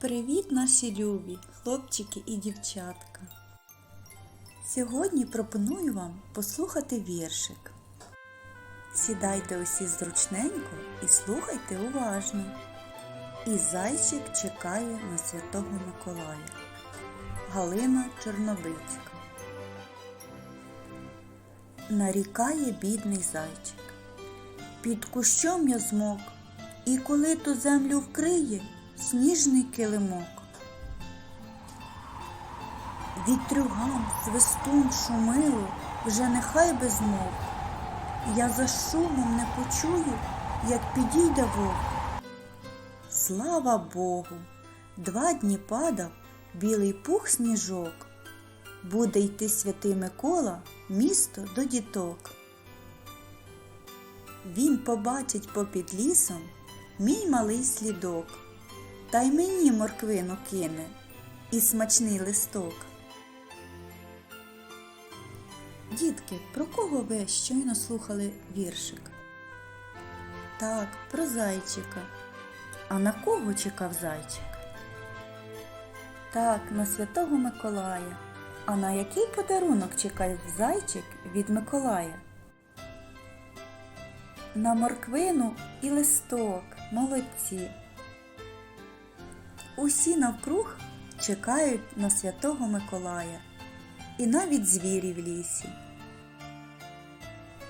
Привіт, наші любі, хлопчики і дівчатка. Сьогодні пропоную вам послухати віршик. Сідайте усі зручненько і слухайте уважно. І зайчик чекає на Святого Миколая. Галина Чорнобильська. Нарікає бідний зайчик. Під кущом я змок, і коли ту землю вкриє сніжний килимок. Вітрюгам, свистун, шумило, вже нехай би змовк. Я за шумом не почую, як підійде вовк. Слава Богу! Два дні падав білий пух сніжок. Буде йти святий Микола місто до діток. Він побачить попід лісом мій малий слідок, та й мені морквину кине і смачний листок. Дітки, про кого ви щойно слухали віршик? Так, про зайчика. А на кого чекав зайчик? Так, на Святого Миколая. А на який подарунок чекає зайчик від Миколая? На морквину і листок, молодці. Усі навкруг чекають на Святого Миколая і навіть звірі в лісі.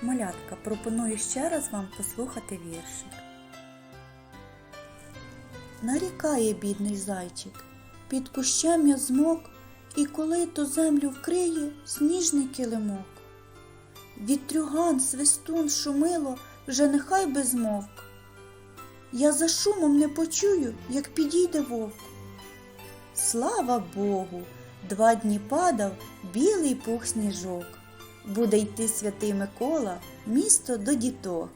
Малятка, пропоную ще раз вам послухати віршик. Нарікає бідний зайчик, під кущем я змок, і коли то землю вкриє сніжний килимок. Вітрюган, свистун, шумило, вже нехай би змовк. Я за шумом не почую, як підійде вовк. Слава Богу, два дні падав білий пух сніжок. Буде йти святий Микола, місто до діток.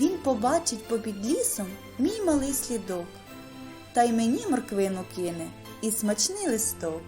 Він побачить попід лісом мій малий слідок, та й мені морквину кине і смачний листок.